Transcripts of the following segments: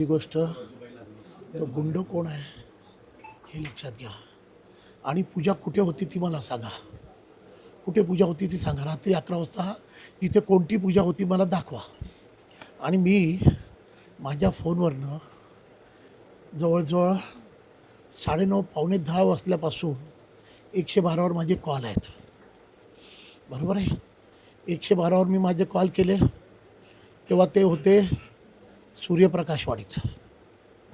ही गोष्ट तो गुंड कोण आहे हे लक्षात घ्या. आणि पूजा कुठे होती ती मला सांगा. कुठे पूजा होती ती सांगा. रात्री अकरा वाजता तिथे कोणती पूजा होती मला दाखवा. आणि मी माझ्या फोनवरनं जवळजवळ साडेनऊ पावणे दहा वाजल्यापासून एकशे बारावर माझे कॉल आहेत. बरोबर आहे? एकशे बारावर मी माझे कॉल केले. तेव्हा ते होते सूर्यप्रकाशवाडीत.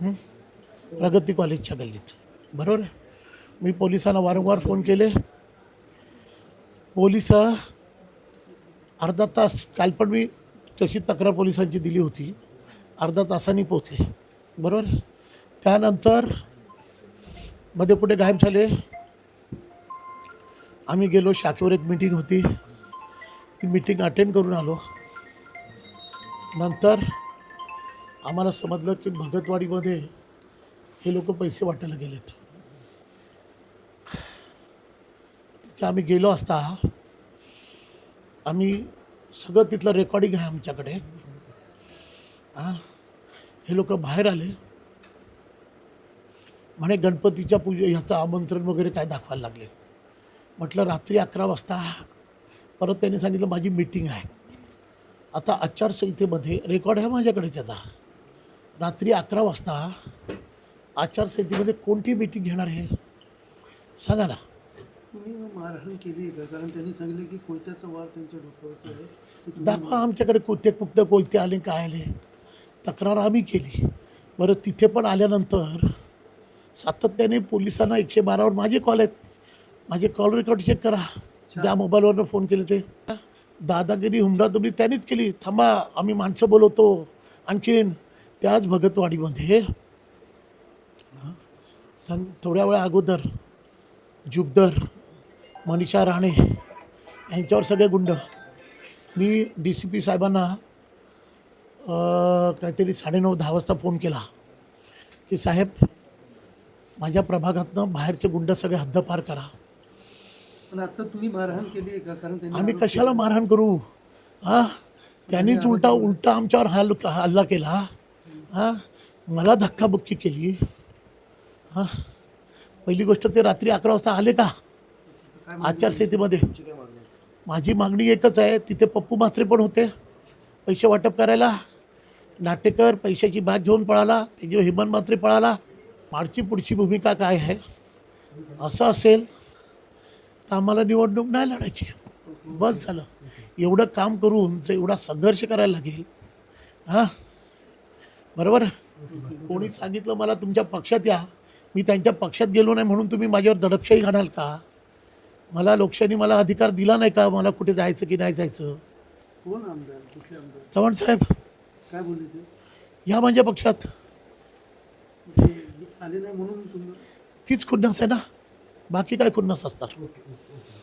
हं? प्रगती कॉलेजच्या गल्लीत. बरोबर आहे? मी पोलिसांना वारंवार फोन केले. पोलीस अर्धा तास काल पण मी तशी तक्रार पोलिसांची दिली होती. अर्धा तासांनी पोचले बरोबर आहे? त्यानंतरमध्ये पुढे गायब झाले. आम्ही गेलो शाखेवर एक मीटिंग होती. ती मीटिंग अटेंड करून आलो. नंतर आम्हाला समजलं की भगतवाडीमध्ये हे लोक पैसे वाटायला गेलेत. तिथे आम्ही गेलो असता आम्ही सगळं तिथलं रेकॉर्डिंग आहे आमच्याकडे. हां हे लोक बाहेर आले. म्हणे गणपतीच्या पूजे ह्याचं आमंत्रण वगैरे काय दाखवायला लागले. म्हटलं रात्री अकरा वाजता परत त्यांनी सांगितलं माझी मीटिंग आहे. आता आचारसंहितेमध्ये रेकॉर्ड आहे माझ्याकडे त्याचा. रात्री अकरा वाजता आचारसंहितेमध्ये कोणती मीटिंग घेणार आहे सांगा ना. तुम्ही मारहाण केली का? कारण त्यांनी सांगितले की कोयत्याचा वार त्यांच्या डोक्यावरती आहे. दाखवा आमच्याकडे कोणते कुठं कोणते आले काय आले. तक्रार आम्ही केली. बरं तिथे पण आल्यानंतर सातत्याने पोलिसांना एकशे बारावर माझे कॉल आहेत. माझे कॉल रेकॉर्ड चेक करा. ज्या मोबाईलवरनं फोन केले ते. दादागिरी हुमडादुमडी त्यांनीच केली. थांबा आम्ही माणसं बोलवतो. आणखीन त्याच भगतवाडीमध्ये सं थोड्या वेळा अगोदर जुगदर मनीषा राणे यांच्यावर सगळे गुंड. मी डी सी पी साहेबांना काहीतरी साडेनऊ दहा वाजता फोन केला की साहेब माझ्या प्रभागातनं बाहेरचे गुंड सगळे हद्दपार करा. पण आता तुम्ही मारहाण केली आहे का? कारण आम्ही कशाला मारहाण करू? हां त्यांनीच उलटा उलटा आमच्यावर हल हल्ला केला. हां मला धक्काबुक्की केली. हां पहिली गोष्ट ते रात्री अकरा वाजता आले का? आचारसंहितेमध्ये. माझी मागणी एकच आहे तिथे पप्पू म्हात्रे पण होते. पैसे वाटप करायला नाटेकर पैशाची बॅग घेऊन पळाला त्याची हेमंत म्हात्रे पळाला. माडची पुढची भूमिका काय आहे? असं असेल तर आम्हाला निवडणूक नाही लढायची. बस झालं. एवढं काम करून जर एवढा संघर्ष करायला लागेल हां बरोबर? कोणी सांगितलं मला तुमच्या पक्षात या मी त्यांच्या पक्षात गेलो नाही म्हणून तुम्ही माझ्यावर दडपशाही घालाल का? मला लोकशाही मला अधिकार दिला नाही का? मला कुठे जायचं की नाही जायचं? कोण आमदार? कुठले आमदार? चव्हाण साहेब. काय बोलले ते? या माझ्या पक्षात. ते आले नाही म्हणून तुम्ही तीच खुन्नस आहे ना? बाकी काय खुन्नस असतात ओके ओके ओके.